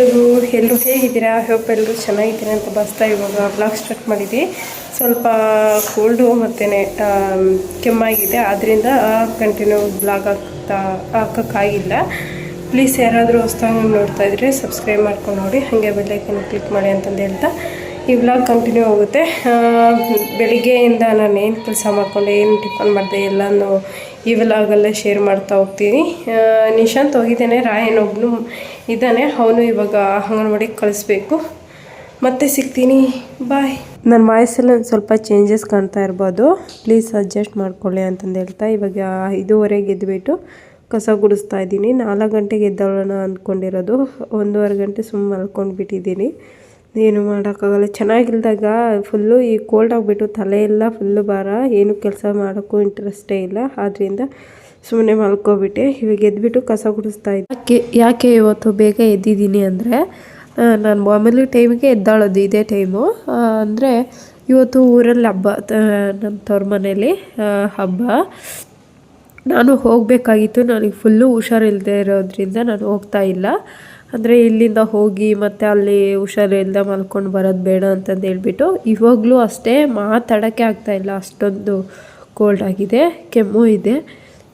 ಎಲ್ಲರೂ ಎಲ್ಲರೂ ಹೇಗಿದ್ದೀರಾ? ಹೋಪ್ ಎಲ್ಲರೂ ಚೆನ್ನಾಗಿದ್ದೀರಾ ಅಂತ ಬಸ್ತಾ ಇವಾಗ ಬ್ಲಾಗ್ ಸ್ಟಾರ್ಟ್ ಮಾಡಿದ್ವಿ. ಸ್ವಲ್ಪ ಕೋಲ್ಡು ಮತ್ತು ಕೆಮ್ಮಾಗಿದೆ. ಆದ್ದರಿಂದ ಕಂಟಿನ್ಯೂ ಬ್ಲಾಗ್ ಆಗ್ತಾ ಹಾಕೋಕ್ಕಾಗಿಲ್ಲ ಪ್ಲೀಸ್ ಯಾರಾದರೂ ಹೊಸ್ದಾಗಿ ನೋಡ್ತಾ ಇದ್ರೆ ಸಬ್ಸ್ಕ್ರೈಬ್ ಮಾಡ್ಕೊಂಡು ನೋಡಿ. ಹಾಗೆ ಬೆಲ್ಲೈಕನ್ ಕ್ಲಿಕ್ ಮಾಡಿ ಅಂತಂದು ಹೇಳ್ತಾ. ಈ ಬ್ಲಾಗ್ ಕಂಟಿನ್ಯೂ ಆಗುತ್ತೆ. ಬೆಳಿಗ್ಗೆಯಿಂದ ನಾನು ಏನು ಕೆಲಸ ಮಾಡಿಕೊಂಡೆ, ಏನು ಟಿಫನ್ ಮಾಡಿದೆ ಎಲ್ಲನೂ ಈ ವ್ಲಾಗಲ್ಲೇ ಶೇರ್ ಮಾಡ್ತಾ ಹೋಗ್ತೀನಿ. ನಿಶಾಂತ್ ಹೋಗಿದ್ದೇನೆ ರಾಯನೊಬ್ಬನು ಇದ್ದಾನೆ, ಅವನು ಇವಾಗ ಅಂಗನವಾಡಿಗೆ ಕಳಿಸ್ಬೇಕು. ಮತ್ತೆ ಸಿಗ್ತೀನಿ. ಬಾಯ್ ನನ್ನ ವಾಯ್ಸಲ್ಲಿ ಒಂದು ಸ್ವಲ್ಪ ಚೇಂಜಸ್ ಕಾಣ್ತಾ ಇರ್ಬೋದು. ಪ್ಲೀಸ್ ಅಡ್ಜಸ್ಟ್ ಮಾಡ್ಕೊಳ್ಳಿ ಅಂತಂದು ಹೇಳ್ತಾ, ಇವಾಗ ಐದೂವರೆಗೆ ಎದ್ದುಬಿಟ್ಟು ಕಸ ಗುಡಿಸ್ತಾ ಇದ್ದೀನಿ. ನಾಲ್ಕು ಗಂಟೆಗೆ ಎದ್ದೋಣ ಅಂದ್ಕೊಂಡಿರೋದು ಒಂದೂವರೆ ಗಂಟೆ ಸುಮ್ಮನೆ ಮಲ್ಕೊಂಡು ಬಿಟ್ಟಿದ್ದೀನಿ ಏನು ಮಾಡೋಕ್ಕಾಗಲ್ಲ. ಚೆನ್ನಾಗಿಲ್ದಾಗ ಫುಲ್ಲು ಈ ಕೋಲ್ಡ್ ಆಗಿಬಿಟ್ಟು ತಲೆ ಎಲ್ಲ ಫುಲ್ಲು ಭಾರ. ಏನು ಕೆಲಸ ಮಾಡೋಕ್ಕೂ ಇಂಟ್ರೆಸ್ಟೇ ಇಲ್ಲ. ಆದ್ದರಿಂದ ಸುಮ್ಮನೆ ಮಲ್ಕೊಬಿಟ್ಟೆ. ಇವಾಗ ಎದ್ಬಿಟ್ಟು ಕಸ ಗುಡಿಸ್ತಾ ಇದ್ದೆ. ಯಾಕೆ ಯಾಕೆ ಇವತ್ತು ಬೇಗ ಎದ್ದಿದ್ದೀನಿ ಅಂದರೆ ನಾನು ಮಾಮೂಲಿ ಟೈಮಿಗೆ ಎದ್ದಾಳೋದು ಇದೇ ಟೈಮು ಅಂದರೆ ಇವತ್ತು ಊರಲ್ಲಿ ಹಬ್ಬ ನಮ್ಮ ತವ್ರ ಮನೇಲಿ ಹಬ್ಬ. ನಾನು ಹೋಗಬೇಕಾಗಿತ್ತು. ನನಗೆ ಫುಲ್ಲು ಹುಷಾರಿಲ್ಲದೆ ಇರೋದ್ರಿಂದ ನಾನು ಹೋಗ್ತಾ ಇಲ್ಲ. ಅಂದರೆ ಇಲ್ಲಿಂದ ಹೋಗಿ ಮತ್ತೆ ಅಲ್ಲಿ ಹುಷಾರಿಲ್ಲದೆ ಮಲ್ಕೊಂಡು ಬರೋದು ಬೇಡ ಅಂತಂದು ಹೇಳ್ಬಿಟ್ಟು ಇವಾಗಲೂ ಅಷ್ಟೇ ಮಾತಾಡೋಕ್ಕೆ ಆಗ್ತಾಯಿಲ್ಲ ಅಷ್ಟೊಂದು ಕೋಲ್ಡ್ ಆಗಿದೆ, ಕೆಮ್ಮು ಇದೆ.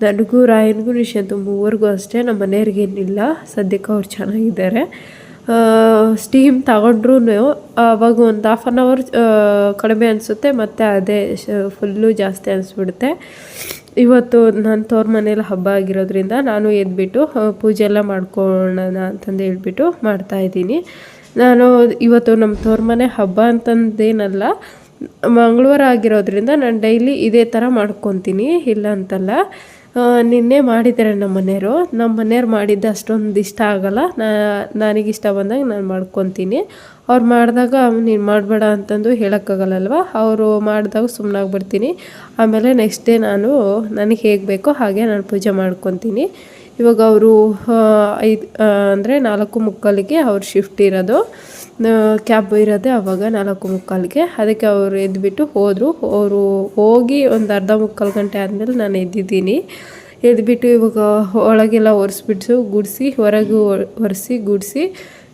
ನನಗೂ ರಾಯನ್ಗೂ ನಿಶಾಂತು ಮೂವರಿಗೂ ಅಷ್ಟೇ ನಮ್ಮ ಮನೆಯವ್ರಿಗೇನಿಲ್ಲ ಸದ್ಯಕ್ಕೆ ಅವ್ರು ಚೆನ್ನಾಗಿದ್ದಾರೆ. ಸ್ಟೀಮ್ ತಗೊಂಡ್ರು ಅವಾಗ ಒಂದು ಹಾಫ್ ಆನ್ ಅವರ್ ಕಡಿಮೆ ಅನಿಸುತ್ತೆ, ಮತ್ತು ಅದೇ ಫುಲ್ಲು ಜಾಸ್ತಿ ಅನಿಸ್ಬಿಡುತ್ತೆ. ಇವತ್ತು ನನ್ನ ತೋರ್ ಮನೇಲಿ ಹಬ್ಬ ಆಗಿರೋದ್ರಿಂದ ನಾನು ಎದ್ಬಿಟ್ಟು ಪೂಜೆ ಎಲ್ಲ ಮಾಡ್ಕೊಳ್ಳೋಣ ಅಂತಂದು ಹೇಳ್ಬಿಟ್ಟು ಮಾಡ್ತಾಯಿದ್ದೀನಿ ನಾನು ಇವತ್ತು ನಮ್ಮ ತೋರ್ ಮನೆ ಹಬ್ಬ ಅಂತಂದೇನಲ್ಲ, ಮಂಗಳವಾರ ಆಗಿರೋದ್ರಿಂದ ನಾನು ಡೈಲಿ ಇದೇ ಥರ ಮಾಡ್ಕೊತೀನಿ, ಇಲ್ಲ ಅಂತಲ್ಲ. ನಿನ್ನೆ ಮಾಡಿದ್ದಾರೆ ನಮ್ಮ ಮನೆಯವರು. ನಮ್ಮ ಮನೆಯವ್ರು ಮಾಡಿದ್ದು ಅಷ್ಟೊಂದು ಇಷ್ಟ ಆಗೋಲ್ಲ. ನನಗೆ ಇಷ್ಟ ಬಂದಾಗ ನಾನು ಮಾಡ್ಕೊತೀನಿ. ಅವ್ರು ಮಾಡಿದಾಗ ನೀನು ಮಾಡಬೇಡ ಅಂತಂದು ಹೇಳೋಕ್ಕಾಗಲ್ಲಲ್ವ? ಅವರು ಮಾಡಿದಾಗ ಸುಮ್ಮನಾಗ್ಬಿಡ್ತೀನಿ ಆಮೇಲೆ ನೆಕ್ಸ್ಟ್ ಡೇ ನಾನು ನನಗೆ ಹೇಗೆ ಬೇಕೋ ಹಾಗೆ ನಾನು ಪೂಜೆ ಮಾಡ್ಕೊತೀನಿ. ಇವಾಗ ಅವರು ಐದು ಅಂದರೆ ನಾಲ್ಕು ಮುಕ್ಕಾಲಿಗೆ ಅವ್ರು ಶಿಫ್ಟ್ ಇರೋದು. ಕ್ಯಾಬ್ ಇರೋದೆ ಅವಾಗ ನಾಲ್ಕು ಮುಕ್ಕಾಲಿಗೆ. ಅದಕ್ಕೆ ಅವರು ಎದ್ದುಬಿಟ್ಟು ಹೋದರು. ಅವರು ಹೋಗಿ ಒಂದು ಅರ್ಧ ಮುಕ್ಕಾಲು ಗಂಟೆ ಆದಮೇಲೆ ನಾನು ಎದ್ದಿದ್ದೀನಿ. ಎದ್ದುಬಿಟ್ಟು ಇವಾಗ ಒಳಗೆಲ್ಲ ಒರೆಸ್ಬಿಟ್ಟು ಗುಡಿಸಿ, ಹೊರಗೆ ಒರೆಸಿ, ಗುಡಿಸಿ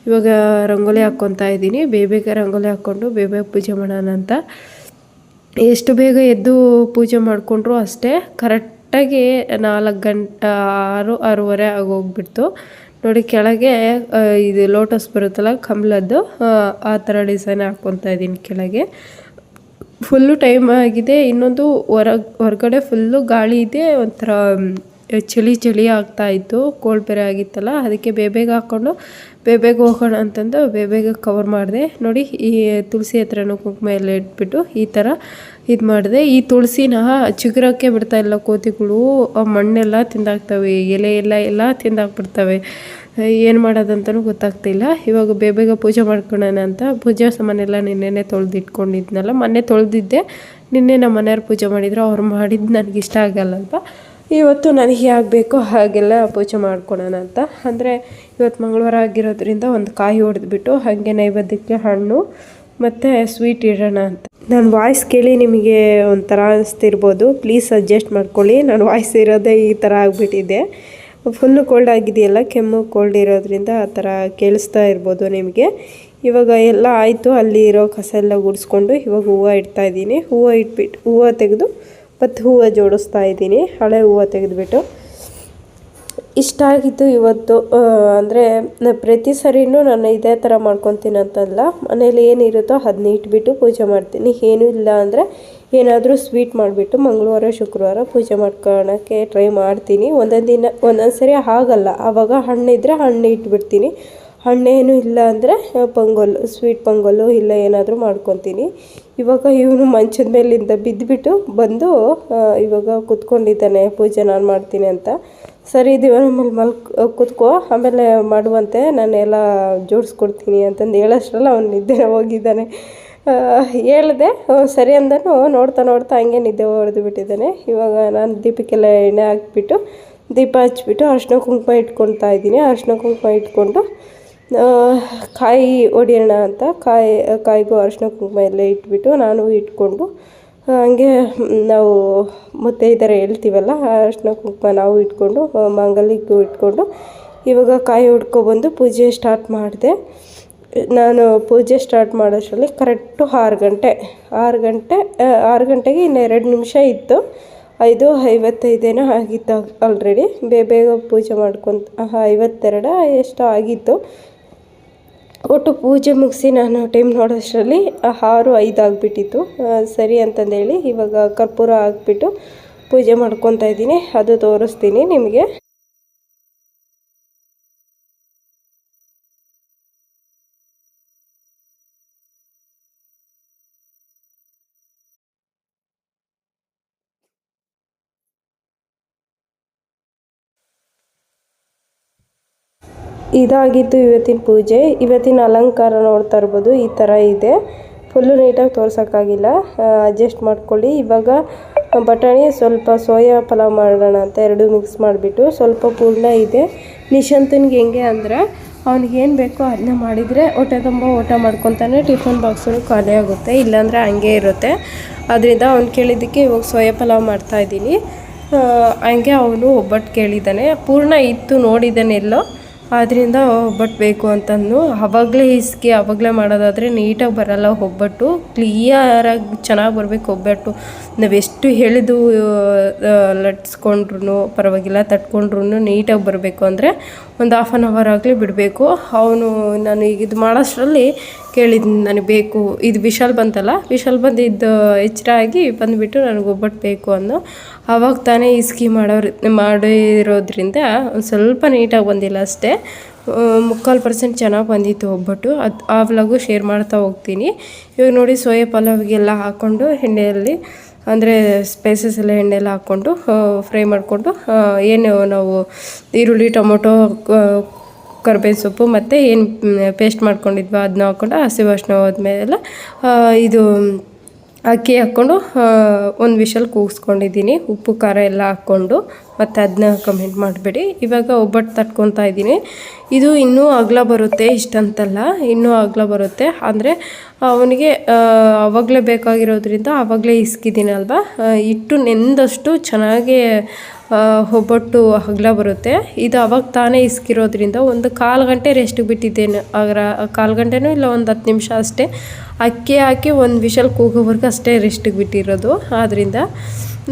ಇವಾಗ ರಂಗೋಲಿ ಹಾಕ್ಕೊತಾ ಇದ್ದೀನಿ. ಬೇಬೇಗ ರಂಗೋಲಿ ಹಾಕ್ಕೊಂಡು ಬೇಬೇಗ ಪೂಜೆ ಮಾಡೋಣ ಅಂತ. ಎಷ್ಟು ಬೇಗ ಎದ್ದು ಪೂಜೆ ಮಾಡಿಕೊಂಡ್ರು ಅಷ್ಟೇ. ಕರೆಕ್ಟಾಗಿ ನಾಲ್ಕು ಗಂಟೆ, ಆರು, ಆರೂವರೆ ಆಗೋಗ್ಬಿಡ್ತು. ನೋಡಿ ಕೆಳಗೆ ಇದು ಲೋಟಸ್ ಬರುತ್ತಲ್ಲ ಕಮಲದ್ದು ಆ, ಥರ ಡಿಸೈನ್ ಹಾಕ್ಕೊತಾ ಇದ್ದೀನಿ ಕೆಳಗೆ. ಫುಲ್ಲು ಟೈಮ್ ಆಗಿದೆ ಇನ್ನೊಂದು ಹೊರ ಹೊರಗಡೆ ಫುಲ್ಲು ಗಾಳಿ ಇದೆ ಒಂಥರ ಚಳಿ ಚಳಿ ಆಗ್ತಾ ಇತ್ತು ಕೋಲ್ಡ್ ಬೇರೆ ಆಗಿತ್ತಲ್ಲ ಅದಕ್ಕೆ ಬೇಬೇಗ ಹಾಕ್ಕೊಂಡು ಬೇಬೇಗ ಹೋಗೋಣ ಅಂತಂದು ಬೇಬೇಗ ಕವರ್ ಮಾಡಿದೆ. ನೋಡಿ, ಈ ತುಳಸಿ ಹತ್ರನೂ ಕುಂಕುಮ ಎಲ್ಲ ಇಟ್ಬಿಟ್ಟು ಈ ಥರ ಇದು ಮಾಡಿದೆ. ಈ ತುಳಸಿನ ಚಿಗುರೋಕ್ಕೆ ಬಿಡ್ತಾ ಇಲ್ಲ ಕೋತಿಗಳು. ಮಣ್ಣೆಲ್ಲ ತಿಂದಾಕ್ತವೆ ಎಲೆ ಎಲ್ಲ ಎಲ್ಲ ತಿಂದಾಕ್ಬಿಡ್ತವೆ ಏನು ಮಾಡೋದಂತಲೂ ಗೊತ್ತಾಗ್ತಿಲ್ಲ. ಇವಾಗ ಬೇಬೇಗ ಪೂಜೆ ಮಾಡ್ಕೊಳ್ಳೋಣ ಅಂತ ಪೂಜೆ ಸಾಮಾನೆಲ್ಲ ನಿನ್ನೆನೆ ತೊಳೆದಿಟ್ಕೊಂಡಿದ್ನಲ್ಲ, ಮೊನ್ನೆ ತೊಳೆದಿದ್ದೆ. ನಿನ್ನೆ ನಮ್ಮ ಮನೆಯವ್ರು ಪೂಜೆ ಮಾಡಿದ್ರು, ಅವ್ರು ಮಾಡಿದ್ದು ನನಗೆ ಇಷ್ಟ ಇವತ್ತು ನನಗೆ ಆಗಬೇಕೋ ಹಾಗೆಲ್ಲ ಪೂಜೆ ಮಾಡ್ಕೊಳೋಣ ಅಂತ. ಅಂದರೆ ಇವತ್ತು ಮಂಗಳವಾರ ಆಗಿರೋದ್ರಿಂದ ಒಂದು ಕಾಯಿ ಹೊಡೆದ್ಬಿಟ್ಟು ಹಾಗೆ ನೈವೇದ್ಯಕ್ಕೆ ಹಣ್ಣು ಮತ್ತು ಸ್ವೀಟ್ ಇಡೋಣ ಅಂತ. ನಾನು ವಾಯ್ಸ್ ಕೇಳಿ ನಿಮಗೆ ಒಂಥರ ಅನಿಸ್ತಿರ್ಬೋದು. ಪ್ಲೀಸ್ ಅಡ್ಜಸ್ಟ್ ಮಾಡ್ಕೊಳ್ಳಿ. ನಾನು ವಾಯ್ಸ್ ಇರೋದೇ ಈ ಥರ ಆಗಿಬಿಟ್ಟಿದೆ. ಫುಲ್ಲು ಕೋಲ್ಡ್ ಆಗಿದೆಯಲ್ಲ, ಕೆಮ್ಮು ಕೋಲ್ಡ್ ಇರೋದ್ರಿಂದ ಆ ಥರ ಕೇಳಿಸ್ತಾ ಇರ್ಬೋದು ನಿಮಗೆ. ಇವಾಗ ಎಲ್ಲ ಆಯಿತು, ಅಲ್ಲಿ ಇರೋ ಕಸ ಎಲ್ಲ ಗುಡಿಸ್ಕೊಂಡು ಇವಾಗ ಹೂವು ಇಡ್ತಾ ಇದ್ದೀನಿ. ಹೂವು ಇಟ್ಬಿಟ್ಟು ಹೂವು ತೆಗೆದು ಮತ್ತು ಹೂವು ಜೋಡಿಸ್ತಾ ಇದ್ದೀನಿ. ಹಳೆ ಹೂವು ತೆಗೆದುಬಿಟ್ಟು. ಇಷ್ಟ ಆಗಿತ್ತು ಇವತ್ತು ಅಂದರೆ ಪ್ರತಿ ಸರಿನೂ ನಾನು ಇದೇ ಥರ ಮಾಡ್ಕೊತೀನಿ ಅಂತಲ್ಲ. ಮನೇಲಿ ಏನಿರುತ್ತೋ ಅದನ್ನ ಇಟ್ಬಿಟ್ಟು ಪೂಜೆ ಮಾಡ್ತೀನಿ. ಏನೂ ಇಲ್ಲ ಅಂದರೆ ಏನಾದರೂ ಸ್ವೀಟ್ ಮಾಡಿಬಿಟ್ಟು ಮಂಗಳವಾರ, ಶುಕ್ರವಾರ ಪೂಜೆ ಮಾಡ್ಕೊಳ್ಳೋಕ್ಕೆ ಟ್ರೈ ಮಾಡ್ತೀನಿ. ಒಂದೊಂದು ದಿನ ಒಂದೊಂದು ಸರಿ ಆಗಲ್ಲ. ಆವಾಗ ಹಣ್ಣಿದ್ರೆ ಹಣ್ಣು ಇಟ್ಬಿಡ್ತೀನಿ. ಹಣ್ಣೇನು ಇಲ್ಲ ಅಂದರೆ ಪೊಂಗಲ್ ಸ್ವೀಟ್ ಪೊಂಗಲ್ಲು ಇಲ್ಲ ಏನಾದರೂ ಮಾಡ್ಕೊತೀನಿ. ಇವಾಗ ಇವನು ಮಂಚದ ಮೇಲಿಂದ ಬಿದ್ದುಬಿಟ್ಟು ಬಂದು ಇವಾಗ ಕುತ್ಕೊಂಡಿದ್ದಾನೆ, ಪೂಜೆ ನಾನು ಮಾಡ್ತೀನಿ ಅಂತ. ಸರಿ ಇದೀವ ಆಮೇಲೆ ಮಲ್ ಕುತ್ಕೋ, ಆಮೇಲೆ ಮಾಡುವಂತೆ ನಾನು ಎಲ್ಲ ಜೋಡಿಸ್ಕೊಡ್ತೀನಿ ಅಂತಂದು ಹೇಳೋಷ್ಟ್ರಲ್ಲ, ಅವನು ನಿದ್ದೆ ಹೋಗಿದ್ದಾನೆ. ಹೇಳಿದೆ ಸರಿ ಅಂದನು, ನೋಡ್ತಾ ನೋಡ್ತಾ ಹಂಗೆ ನಿದ್ದೆ ಹೊಡೆದು ಬಿಟ್ಟಿದ್ದಾನೆ. ಇವಾಗ ನಾನು ದೀಪಕ್ಕೆಲ್ಲ ಎಣ್ಣೆ ಹಾಕ್ಬಿಟ್ಟು, ದೀಪ ಹಚ್ಬಿಟ್ಟು ಅರ್ಶಿನ ಕುಂಕುಮ ಇಟ್ಕೊಳ್ತಾ ಇದ್ದೀನಿ. ಅರ್ಶಿನ ಕುಂಕುಮ ಇಟ್ಕೊಂಡು ಕಾಯಿ ಒಡೆಯೋಣ ಅಂತ ಕಾಯಿ, ಕಾಯಿಗೂ ಅರಿಶಿನ ಕುಂಕುಮ ಎಲ್ಲ ಇಟ್ಬಿಟ್ಟು ನಾನು ಇಟ್ಕೊಂಡು ಹಂಗೆ ನಾವು ಮುತ್ತೈದೆಯರು ಹೇಳ್ತೀವಲ್ಲ ಆ ಅರಿಶಿನ ಕುಂಕುಮ ನಾವು ಇಟ್ಕೊಂಡು ಮಂಗಲಿಗೂ ಇಟ್ಕೊಂಡು ಇವಾಗ ಕಾಯಿ ಹುಡ್ಕೊಬಂದು ಪೂಜೆ ಸ್ಟಾರ್ಟ್ ಮಾಡಿದೆ. ನಾನು ಪೂಜೆ ಸ್ಟಾರ್ಟ್ ಮಾಡೋಷ್ಟರಲ್ಲಿ ಕರೆಕ್ಟು ಆರು ಗಂಟೆ ಆರು ಗಂಟೆ ಆರು ಗಂಟೆಗೆ ಇನ್ನು ಎರಡು ನಿಮಿಷ ಇತ್ತು. ಐದು, ಐವತ್ತೈದೇನೋ ಆಗಿತ್ತು ಆಲ್ರೆಡಿ ಬೇಗ ಬೇಗ ಪೂಜೆ ಮಾಡ್ಕೊತ ಐವತ್ತೆರಡ ಎಷ್ಟೋ ಆಗಿತ್ತು. ಒಟ್ಟು ಪೂಜೆ ಮುಗಿಸಿ ನಾನು ಟೈಮ್ ನೋಡೋಷ್ಟರಲ್ಲಿ ಆರು ಐದು ಆಗಿಬಿಟ್ಟಿತ್ತು. ಸರಿ ಅಂತಂದೇಳಿ ಇವಾಗ ಕರ್ಪೂರ ಹಾಕ್ಬಿಟ್ಟು ಪೂಜೆ ಮಾಡ್ಕೊತಾ ಇದ್ದೀನಿ. ಅದು ತೋರಿಸ್ತೀನಿ ನಿಮಗೆ. ಇದಾಗಿತ್ತು ಇವತ್ತಿನ ಪೂಜೆ. ಇವತ್ತಿನ ಅಲಂಕಾರ ನೋಡ್ತಾ ಇರ್ಬೋದು. ಈ ಥರ ಇದೆ. ಫುಲ್ಲು ನೀಟಾಗಿ ತೋರ್ಸೋಕ್ಕಾಗಿಲ್ಲ. ಅಡ್ಜಸ್ಟ್ ಮಾಡ್ಕೊಳ್ಳಿ. ಇವಾಗ ಬಟಾಣಿ ಸ್ವಲ್ಪ ಸೋಯಾ ಪಲಾವ್ ಮಾಡೋಣ ಅಂತ ಎರಡು ಮಿಕ್ಸ್ ಮಾಡಿಬಿಟ್ಟು ಸ್ವಲ್ಪ ಪೂರ್ಣ ಇದೆ. ನಿಶಾಂತನಿಗೆ ಹೆಂಗೆ ಅಂದರೆ ಅವ್ನಿಗೆ ಏನು ಬೇಕೋ ಅದನ್ನ ಮಾಡಿದರೆ ಹೊಟ್ಟೆ ತುಂಬ ಊಟ ಮಾಡ್ಕೊತಾನೆ ಟಿಫನ್ ಬಾಕ್ಸ್ಗಳು ಖಾಲಿ ಆಗುತ್ತೆ. ಇಲ್ಲಾಂದರೆ ಹಂಗೆ ಇರುತ್ತೆ. ಅದರಿಂದ ಅವ್ನು ಕೇಳಿದ್ದಕ್ಕೆ ಇವಾಗ ಸೋಯಾ ಪಲಾವ್ ಮಾಡ್ತಾಯಿದ್ದೀನಿ ಹಂಗೆ ಅವನು ಒಬ್ಬಟ್ಟು ಕೇಳಿದ್ದಾನೆ. ಪೂರ್ಣ ಇತ್ತು ನೋಡಿದ್ದಾನೆ ಎಲ್ಲೋ. ಆದ್ದರಿಂದ ಒಬ್ಬಟ್ಟು ಬೇಕು ಅಂತಂದು ಆವಾಗಲೇ ಇಸ್ಕಿ ಆವಾಗಲೇ ಮಾಡೋದಾದರೆ ನೀಟಾಗಿ ಬರಲ್ಲ ಒಬ್ಬಟ್ಟು ಕ್ಲಿಯರಾಗಿ ಚೆನ್ನಾಗಿ ಬರಬೇಕು ಒಬ್ಬಟ್ಟು ನಾವೆಷ್ಟು ಹೇಳಿದು ಲಟ್ಸ್ಕೊಂಡ್ರು ಪರವಾಗಿಲ್ಲ ತಟ್ಕೊಂಡ್ರು ನೀಟಾಗಿ ಬರಬೇಕು ಅಂದರೆ ಒಂದು ಹಾಫ್ ಆನ್ ಅವರ್ ಆಗಲಿ ಬಿಡಬೇಕು. ಅವನು, ನಾನು ಈಗ ಇದು ಮಾಡೋಷ್ಟರಲ್ಲಿ ಕೇಳಿದ್ ನನಗೆ ಬೇಕು. ಇದು ವಿಶಾಲ್ ಬಂತಲ್ಲ? ವಿಶಾಲ್ ಎಚ್ಚರ ಆಗಿ ಬಂದುಬಿಟ್ಟು ನನಗೆ ಒಬ್ಬಟ್ಟು ಬೇಕು ಅಂದು ಆವಾಗ ತಾನೇ ಇಸ್ಕಿ ಮಾಡೋರು, ಮಾಡಿರೋದ್ರಿಂದ ಒಂದು ಸ್ವಲ್ಪ ನೀಟಾಗಿ ಬಂದಿಲ್ಲ ಅಷ್ಟೇ. ಮುಕ್ಕಾಲು ಪರ್ಸೆಂಟ್ ಚೆನ್ನಾಗಿ ಬಂದಿತ್ತು ಒಬ್ಬಟ್ಟು. ಅದು ಆ ವ್ಲಾಗು ಶೇರ್ ಮಾಡ್ತಾ ಹೋಗ್ತೀನಿ. ಇವಾಗ ನೋಡಿ ಸೋಯಾ ಪಲಾವ್ಗೆಲ್ಲ ಹಾಕ್ಕೊಂಡು ಎಣ್ಣೆಯಲ್ಲಿ, ಅಂದರೆ ಸ್ಪೈಸಸ್ ಎಲ್ಲ ಎಣ್ಣೆಲ್ಲ ಹಾಕ್ಕೊಂಡು ಫ್ರೈ ಮಾಡಿಕೊಂಡು ಏನು ನಾವು ಈರುಳ್ಳಿ, ಟೊಮೊಟೊ ಕರ್ಬೇವು ಸೊಪ್ಪು ಮತ್ತು ಏನು ಪೇಸ್ಟ್ ಮಾಡ್ಕೊಂಡಿದ್ವೋ ಅದನ್ನ ಹಾಕ್ಕೊಂಡು ಹಸಿ ವಾಸನೆ ಹೋದ್ಮೇಲೆ ಇದು ಅಕ್ಕಿ ಹಾಕ್ಕೊಂಡು ಒಂದು ವಿಷಲ್ ಕೂಗಿಸ್ಕೊಂಡಿದ್ದೀನಿ. ಉಪ್ಪು, ಖಾರ ಎಲ್ಲ ಹಾಕ್ಕೊಂಡು ಮತ್ತು ಅದನ್ನ ಕಮೆಂಟ್ ಮಾಡಬೇಡಿ. ಇವಾಗ ಒಬ್ಬಟ್ಟು ತಟ್ಕೊತಾ ಇದ್ದೀನಿ. ಇದು ಇನ್ನೂ ಅಗಲ ಬರುತ್ತೆ ಇಷ್ಟಂತಲ್ಲ. ಇನ್ನೂ ಅಗಲ ಬರುತ್ತೆ. ಅಂದರೆ ಅವನಿಗೆ ಆವಾಗಲೇ ಬೇಕಾಗಿರೋದ್ರಿಂದ ಆವಾಗಲೇ ಇಸ್ಕಿದ್ದೀನಲ್ವ? ಇಟ್ಟು ನೆಂದಷ್ಟು ಚೆನ್ನಾಗಿ ಒಬ್ಬಟ್ಟು ಅಗಲ ಬರುತ್ತೆ. ಇದು ಅವಾಗ ತಾನೇ ಇಸ್ಕಿರೋದ್ರಿಂದ ಒಂದು ಕಾಲು ಗಂಟೆ ರೆಸ್ಟಿಗೆ ಬಿಟ್ಟಿದ್ದೇನೆ ಅದರ ಕಾಲು ಗಂಟೆನೂ ಇಲ್ಲ, ಒಂದು ಹತ್ತು ನಿಮಿಷ ಅಷ್ಟೇ. ಅಕ್ಕಿ ಹಾಕಿ ಒಂದು ವಿಷಲ್ ಕೂಗೋವರೆಗೂ ಅಷ್ಟೇ ರೆಸ್ಟಿಗೆ ಬಿಟ್ಟಿರೋದು. ಆದ್ದರಿಂದ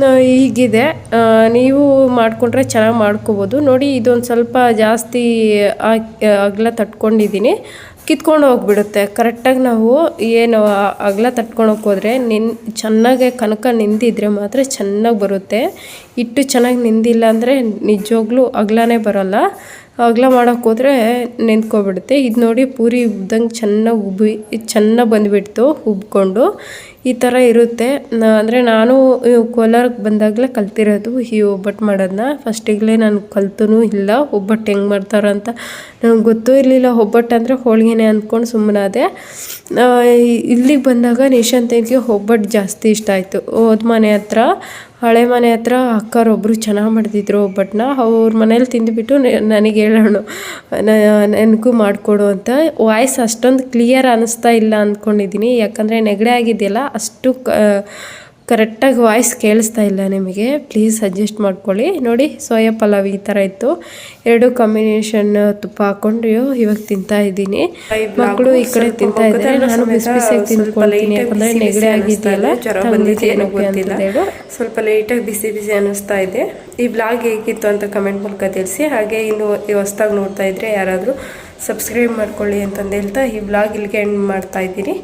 ಹೀಗಿದೆ. ನೀವು ಮಾಡಿಕೊಂಡ್ರೆ ಚೆನ್ನಾಗಿ ಮಾಡ್ಕೋಬೋದು. ನೋಡಿ, ಇದೊಂದು ಸ್ವಲ್ಪ ಜಾಸ್ತಿ ಅಗಲ ತಟ್ಕೊಂಡಿದ್ದೀನಿ. ಕಿತ್ಕೊಂಡು ಹೋಗ್ಬಿಡುತ್ತೆ. ಕರೆಕ್ಟಾಗಿ ನಾವು ಏನು ಅಗಲ ತಟ್ಕೊಳಕ್ಕೆ ಹೋದರೆ ನಿನ್, ಚೆನ್ನಾಗೆ ಕನಕ ನಿಂದಿದ್ರೆ ಮಾತ್ರ ಚೆನ್ನಾಗಿ ಬರುತ್ತೆ. ಇಟ್ಟು ಚೆನ್ನಾಗಿ ನಿಂದಿಲ್ಲ ಅಂದರೆ ನಿಜವಾಗ್ಲೂ ಅಗಲನೇ ಬರೋಲ್ಲ. ಅಗಲ ಮಾಡೋಕ್ಕೆ ಹೋದರೆ ನಿಂತ್ಕೊಬಿಡುತ್ತೆ. ಇದು ನೋಡಿ ಪೂರಿ ಉಬ್ದಂಗೆ ಚೆನ್ನಾಗಿ ಉಬ್ಬಿ ಚೆನ್ನಾಗಿ ಬಂದುಬಿಡ್ತು, ಉಬ್ಕೊಂಡು. ಈ ಥರ ಇರುತ್ತೆ. ಅಂದರೆ ನಾನು ಕೋಲಾರಕ್ಕೆ ಬಂದಾಗಲೇ ಕಲ್ತಿರೋದು ಈ ಒಬ್ಬಟ್ಟು ಮಾಡೋದನ್ನ ಫಸ್ಟಿಗಲೇ ನಾನು ಕಲ್ತೂ ಇಲ್ಲ. ಒಬ್ಬಟ್ಟು ಹೆಂಗೆ ಮಾಡ್ತಾರೆ ಅಂತ ನನಗೆ ಗೊತ್ತೂ ಇರಲಿಲ್ಲ. ಒಬ್ಬಟ್ಟು ಅಂದರೆ ಹೋಳಿಗೆನೆ ಅಂದ್ಕೊಂಡು ಸುಮ್ಮನಾದೆ ಇಲ್ಲಿಗೆ ಬಂದಾಗ ನಿಶಾಂತನಿಗೆ ಒಬ್ಬಟ್ಟು ಜಾಸ್ತಿ ಇಷ್ಟ ಆಯಿತು. ಹೋದ ಮನೆ ಹತ್ರ ಹಳೆ ಮನೆ ಹತ್ರ ಅಕ್ಕರೊಬ್ಬರು ಚೆನ್ನಾಗಿ ಮಾಡ್ತಿದ್ರು ಒಬ್ಬಟ್ಟನ್ನ ಅವ್ರ ಮನೇಲಿ ತಿಂದುಬಿಟ್ಟು ನನಗೆ ಹೇಳೋಣ ನನಗೂ ಮಾಡಿಕೊಡು ಅಂತ ವಾಯ್ಸ್ ಅಷ್ಟೊಂದು ಕ್ಲಿಯರ್ ಅನ್ನಿಸ್ತಾ ಇಲ್ಲ ಅಂದ್ಕೊಂಡಿದ್ದೀನಿ ಯಾಕಂದರೆ ನೆಗಡಿ ಆಗಿದೆಯಲ್ಲ, ಅಷ್ಟು ಕರೆಕ್ಟಾಗಿ ವಾಯ್ಸ್ ಕೇಳಿಸ್ತಾ ಇಲ್ಲ ನಿಮಗೆ ಪ್ಲೀಸ್ ಅಡ್ಜಸ್ಟ್ ಮಾಡ್ಕೊಳ್ಳಿ. ನೋಡಿ ಸೋಯಾ ಪಲಾವ್ ಈ ಥರ ಇತ್ತು. ಎರಡು ಕಾಂಬಿನೇಷನ್ ತುಪ್ಪ ಹಾಕೊಂಡು ಇವಾಗ ತಿಂತಾ ಇದ್ದೀನಿ. ಮಕ್ಕಳು ಈ ಕಡೆ ತಿಂತಾ ಇದ್ದಾರೆ. ನಾನು ಬಿಸಿ ಬಿಸಿಯಾಗಿ ತಿಂದ್ಕೊಳ್ತೀನಿ. ಯಾಕಂದರೆ ನೆಗಡಿ ಆಗಿದೆಯಲ್ಲ ಏನೋ ಗೊತ್ತಿಲ್ಲ ಸ್ವಲ್ಪ ಲೈಟಾಗಿ ಬಿಸಿ ಬಿಸಿ ಅನ್ನಿಸ್ತಾ ಇದೆ. ಈ ಬ್ಲಾಗ್ ಹೇಗಿತ್ತು ಅಂತ ಕಮೆಂಟ್ ಮೂಲಕ ತಿಳಿಸಿ. ಹಾಗೆ ಇನ್ನು ಹೊಸ್ದಾಗಿ ನೋಡ್ತಾ ಇದ್ರೆ ಯಾರಾದರೂ ಸಬ್ಸ್ಕ್ರೈಬ್ ಮಾಡ್ಕೊಳ್ಳಿ ಅಂತಂದು ಹೇಳ್ತಾ ಈ ಬ್ಲಾಗ್ ಇಲ್ಲಿಗೆ ಎಂಡ್ ಮಾಡ್ತಾ ಇದ್ದೀನಿ.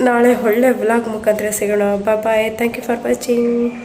ನಾಳೆ ಒಳ್ಳೆ ವ್ಲಾಗ್ ಮುಖಾಂತರ ಸಿಗೋಣ. Bye thank you for watching